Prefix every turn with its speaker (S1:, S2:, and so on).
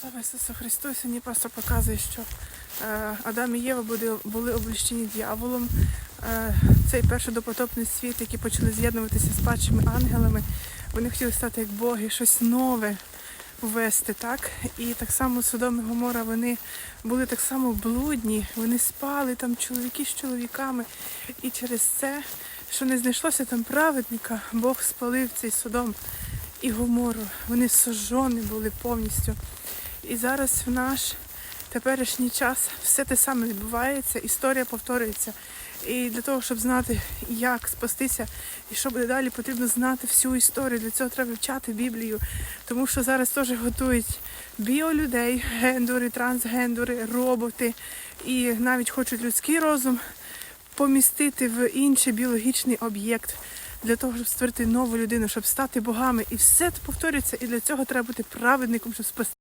S1: Слава Ісусу Христу, сьогодні просто показує, що е, Адам і Єва були, обліщені дьяволом. Е, цей перший допотопний світ, який почали з'єднуватися з падшими ангелами, вони хотіли стати як боги, щось нове ввести, так? І так само Содом і Гомора, вони були так само блудні, вони спали там чоловіки з чоловіками. І через це, що не знайшлося там праведника, Бог спалив цей Содом і Гомору. Вони сожжені були повністю. І зараз в наш теперішній час все те саме відбувається, історія повторюється. І для того, щоб знати, як спастися, і що буде далі, потрібно знати всю історію. Для цього треба вчати Біблію, тому що зараз теж готують біолюдей, гендери, трансгендери, роботи, і навіть хочуть людський розум помістити в інший біологічний об'єкт для того, щоб створити нову людину, щоб стати богами. І все це повторюється, і для цього треба бути праведником, щоб спасти.